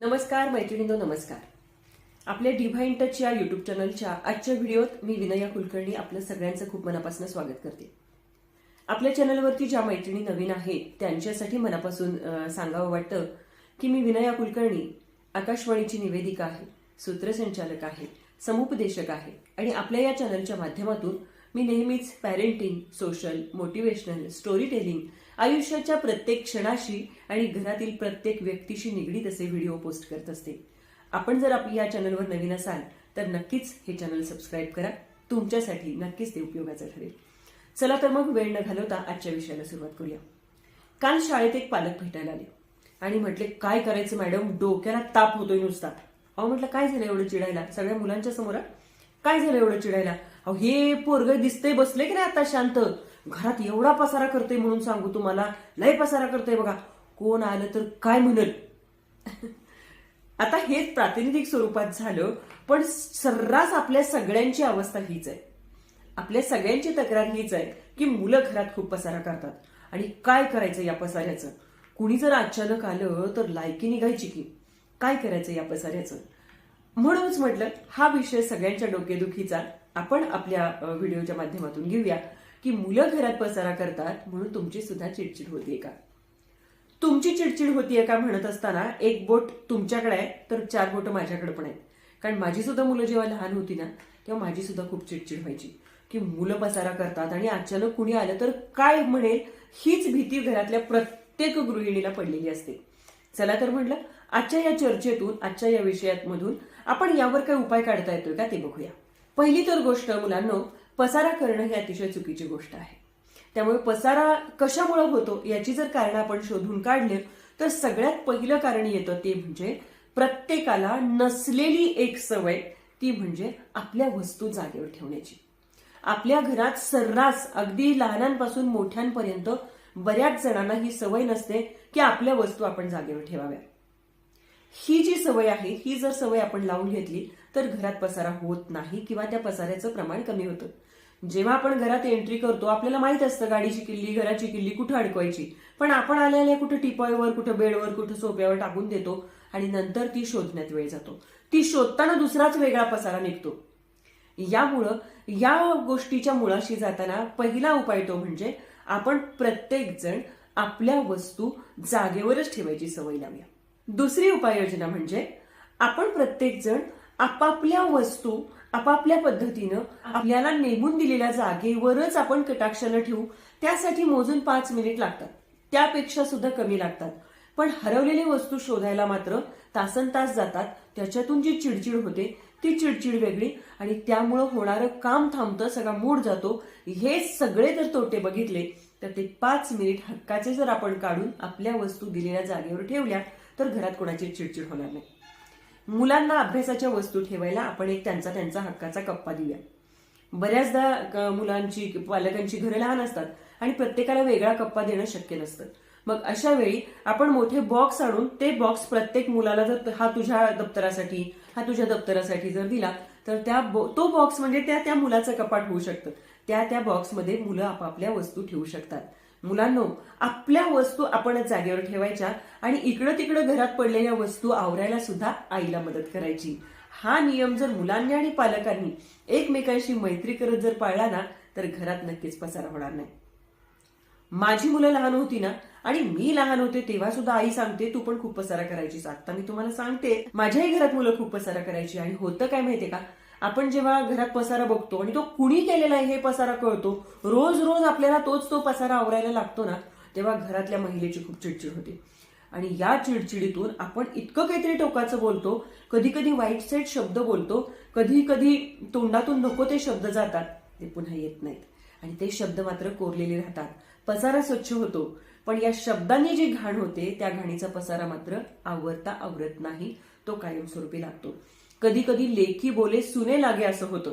नमस्कार मैत्रिणींनो नमस्कार. आपल्या डिव्हाइन टच या युट्यूब चॅनलच्या आजच्या व्हिडिओत मी विनया कुलकर्णी आपलं सगळ्यांचं खूप मनापासून स्वागत करते. आपल्या चॅनलवरती ज्या मैत्रिणी नवीन आहेत त्यांच्यासाठी मनापासून सांगावं वाटतं की मी विनया कुलकर्णी आकाशवाणीची निवेदिका आहे सूत्रसंचालक आहे समुपदेशक आहे आणि आपल्या या चॅनलच्या माध्यमातून मी नेहमीच parenting social motivational story telling आयुष्याच्या प्रत्येक क्षणाशी आणि घरातील प्रत्येक व्यक्तीशी निगडीत असे व्हिडिओ पोस्ट करत असते. आपण जर आपल्या या चॅनलवर नवीन असाल तर नक्कीच हे चॅनल सबस्क्राईब करा. तुमच्यासाठी नक्कीच ते उपयोगाचं ठरेल. चला तर मग वेळ न घालवता आजच्या विषयाला सुरुवात करूया. काल शाळेत एक पालक भेटायला आले आणि म्हटले काय करायचं मॅडम? डोक्याला ताप होतोय नुसता. अहो म्हटलं काय झालं एवढं चिडायला? सगळ्या मुलांच्या समोर काय झालं एवढं चिडायला? अहो हे पोरग दिसतंय बसले की नाही आता शांत? घरात एवढा पसारा करतोय म्हणून सांगू तुम्हाला. लय पसारा करतोय बघा. कोण आलं तर काय म्हणल? आता हेच प्रातिनिधिक स्वरूपात झालं पण सर्रास आपल्या सगळ्यांची अवस्था हीच आहे. आपल्या सगळ्यांची तक्रार हीच आहे की मुलं घरात खूप पसारा करतात. आणि काय करायचं या पसाऱ्याचं? कुणी जर अचानक आलं तर लायकी निघायची की? काय करायचं या पसाऱ्याचं? म्हणूनच म्हटलं हा विषय सगळ्यांच्या डोकेदुखीचा. आपण आपल्या व्हिडिओच्या माध्यमातून घेऊया. की मुलं घरात पसारा करतात म्हणून तुमची सुद्धा चिडचिड होतीये का? तुमची चिडचिड होतीये का म्हणत असताना एक बोट तुमच्याकडे आहे तर चार बोट माझ्याकडे पण आहेत. कारण माझी सुद्धा मुलं जेव्हा लहान होती ना तेव्हा माझी सुद्धा खूप चिडचिड व्हायची. की मुलं पसारा करतात आणि अचानक कुणी आलं तर काय म्हणेल हीच भीती घरातल्या प्रत्येक गृहिणीला पडलेली असते. चला तर म्हटलं आजच्या या चर्चेतून आजच्या या विषयामधून आपण यावर काय उपाय काढता येतोय का ते बघूया. पहिली तर गोष्ट मुलांनो पसारा करणं ही अतिशय चुकीची गोष्ट आहे. त्यामुळे पसारा कशामुळे होतो याची जर कारण आपण शोधून काढले तर सगळ्यात पहिलं कारण येतं ते म्हणजे प्रत्येकाला नसलेली एक सवय ती म्हणजे आपल्या वस्तू जागेवर ठेवण्याची. आपल्या घरात सर्रास अगदी लहानांपासून मोठ्यांपर्यंत बऱ्याच जणांना ही सवय नसते की आपल्या वस्तू आपण जागेवर ठेवाव्या. ही जी सवय आहे ही जर सवय आपण लावून घेतली तर घरात पसारा होत नाही किंवा त्या पसाऱ्याचं प्रमाण कमी होतं. जेव्हा आपण घरात एंट्री करतो आपल्याला माहीत असतं गाडीची किल्ली घराची किल्ली कुठं अडकवायची. पण आपण आल्याला कुठं टिपॉयवर कुठं बेडवर कुठं सोप्यावर टाकून देतो आणि नंतर ती शोधण्यात वेळ जातो. ती शोधताना दुसराच वेगळा पसारा निघतो. यामुळं या गोष्टीच्या मुळाशी जाताना पहिला उपाय तो म्हणजे आपण प्रत्येक जण आपल्या वस्तू जागेवरच ठेवायची सवय लावूया. दुसरी उपाययोजना म्हणजे आपण प्रत्येक जण आपापल्या वस्तू आपापल्या पद्धतीनं आपल्याला नेमून दिलेल्या जागेवरच आपण कटाक्षानं ठेवू. त्यासाठी मोजून पाच मिनिट लागतात. त्यापेक्षा सुद्धा कमी लागतात. पण हरवलेली वस्तू शोधायला मात्र तासन तास जातात. त्याच्यातून जी चिडचिड होते ती चिडचिड वेगळी आणि त्यामुळं होणारं काम थांबतं सगळा मूड जातो. हे सगळे जर तोटे बघितले तर ते पाच मिनिट हक्काचे जर आपण काढून आपल्या वस्तू दिलेल्या जागेवर ठेवल्या तर घरात कोणाची चिडचिड होणार नाही. मुलांना अभ्यासाच्या वस्तू ठेवायला आपण एक त्यांचा त्यांचा हक्काचा कप्पा देऊया. बऱ्याचदा मुलांची पालकांची घरं लहान असतात आणि प्रत्येकाला वेगळा कप्पा देणं शक्य नसतं. मग अशा वेळी आपण मोठे बॉक्स आणून ते बॉक्स प्रत्येक मुलाला जर हा तुझ्या दप्तरासाठी हा तुझ्या दप्तरासाठी जर दिला तर त्या तो बॉक्स म्हणजे त्या त्या मुलाचं कपाट होऊ शकतं. त्या त्या बॉक्समध्ये मुलं आपापल्या वस्तू ठेवू शकतात. मुलांनो आपल्या वस्तू आपणच जागेवर ठेवायच्या आणि इकडं तिकडं घरात पडलेल्या वस्तू आवरायला सुद्धा आईला मदत करायची. हा नियम जर मुलांनी आणि पालकांनी एकमेकांशी मैत्री करत जर पाळला ना तर घरात नक्कीच पसारा होणार नाही. माझी मुलं लहान होती ना आणि मी लहान होते तेव्हा सुद्धा आई सांगते तू पण खूप पसारा करायची आता मी तुम्हाला सांगते माझ्याही घरात मुलं खूप पसारा करायची आणि होतं काय माहितीये का? आपण जेव्हा घरात पसारा बघतो आणि तो कुणी केलेला आहे हे पसारा कळतो रोज रोज आपल्याला तोच तो पसारा आवरायला लागतो ना तेव्हा घरातल्या महिलेची खूप चिडचिड होते. आणि या चिडचिडीतून आपण इतकं काहीतरी टोकाचं बोलतो कधी कधी वाईट साईड शब्द बोलतो कधी कधी तोंडातून नको ते शब्द जातात ते पुन्हा येत नाहीत. आणि ते शब्द मात्र कोरलेले राहतात. पसारा स्वच्छ होतो पण या शब्दांनी जी घाण होते त्या घाणीचा पसारा मात्र आवरता आवरत नाही तो कायमस्वरूपी लागतो. कधी कधी लेखी बोले सुने लागे असं होतं.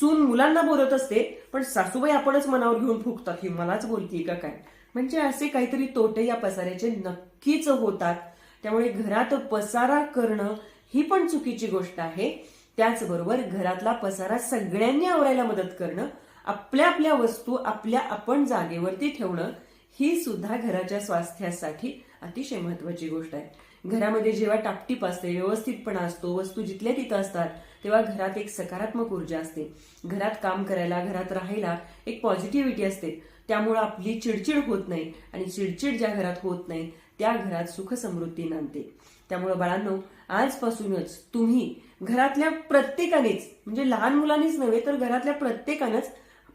सून मुलांना बोलत असते पण सासूबाई आपणच मनावर घेऊन फुकतात ही मलाच बोलतीये का काय? म्हणजे असे काहीतरी तोटे या पसाऱ्याचे नक्कीच होतात. त्यामुळे घरात पसारा करणं ही पण चुकीची गोष्ट आहे. त्याचबरोबर घरातला पसारा सगळ्यांनी आवरायला मदत करणं आपल्या आपल्या वस्तू आपल्या आपण जागेवरती ठेवणं ही सुद्धा घराच्या स्वास्थ्यासाठी अतिशय महत्वाची गोष्ट आहे. घरामध्ये जेव्हा टापटीप असते व्यवस्थितपणा असतो वस्तू जिथल्या तिथं असतात तेव्हा घरात एक सकारात्मक ऊर्जा असते. घरात काम करायला घरात राहायला एक पॉझिटिव्हिटी असते. त्यामुळं आपली चिडचिड होत नाही आणि चिडचिड ज्या घरात होत नाही त्या घरात सुख समृद्धी नांदते. त्यामुळं बाळांनो आजपासूनच तुम्ही घरातल्या प्रत्येकानेच म्हणजे लहान मुलांनीच नव्हे तर घरातल्या प्रत्येकानंच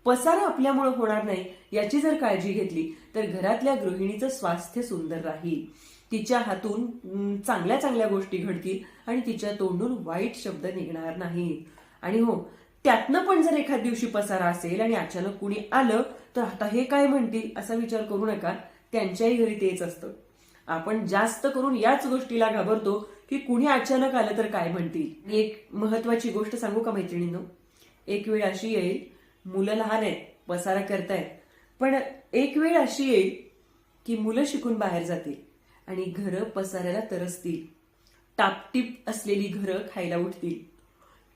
पसारा आपल्यामुळे होणार नाही याची जर काळजी घेतली तर घरातल्या गृहिणीचं स्वास्थ्य सुंदर राहील. तिच्या हातून चांगल्या चांगल्या गोष्टी घडतील आणि तिच्या तोंडून वाईट शब्द निघणार नाहीत. आणि हो त्यातनं पण जर एखाद दिवशी पसारा असेल आणि अचानक कुणी आलं तर आता हे काय म्हणतील असा विचार करू नका. त्यांच्याही घरी तेच असतं. आपण जास्त करून याच गोष्टीला घाबरतो की कुणी अचानक आलं तर काय म्हणतील. एक महत्वाची गोष्ट सांगू का मैत्रिणींनो? एक वेळ अशी येईल मुलं लहान आहेत पसारा करतायत. पण एक वेळ अशी येईल की मुलं शिकून बाहेर जातील. आणि घरं पसारायला तरसतील. टापटीप असलेली घरं खायला उठतील.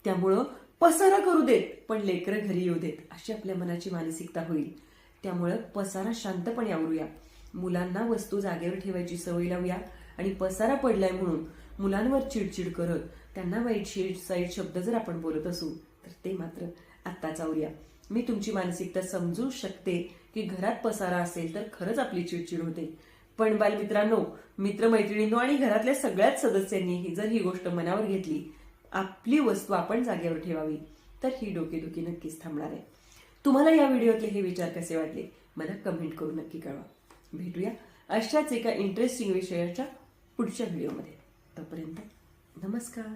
त्यामुळं पसारा करू देत पण लेकरं घरी येऊ देत अशी आपल्या मनाची मानसिकता होईल. त्यामुळं पसारा शांतपणे आवरूया. मुलांना वस्तू जागेवर ठेवायची सवय लावूया. आणि पसारा पडलाय म्हणून मुलांवर चिडचिड करत त्यांना वाईट शेड साईड शब्द जर आपण बोलत असू तर ते मात्र आत्ताच आवरूया. मी तुमची मानसिकता समजू शकते की घरात पसारा असेल तर खरंच आपली चिडचिड होते. पण बालमित्रांनो मित्रमैत्रिणींनो आणि घरातल्या सगळ्याच सदस्यांनी ही जर ही गोष्ट मनावर घेतली आपली वस्तू आपण जागेवर ठेवावी. तर ही डोकेदुखी नक्कीच थांबणार आहे. तुम्हाला या व्हिडिओतले हे विचार कसे वाटले मला कमेंट करून नक्की कळवा. भेटूया अशाच एका इंटरेस्टिंग विषयाच्या पुढच्या व्हिडिओमध्ये. तोपर्यंत नमस्कार.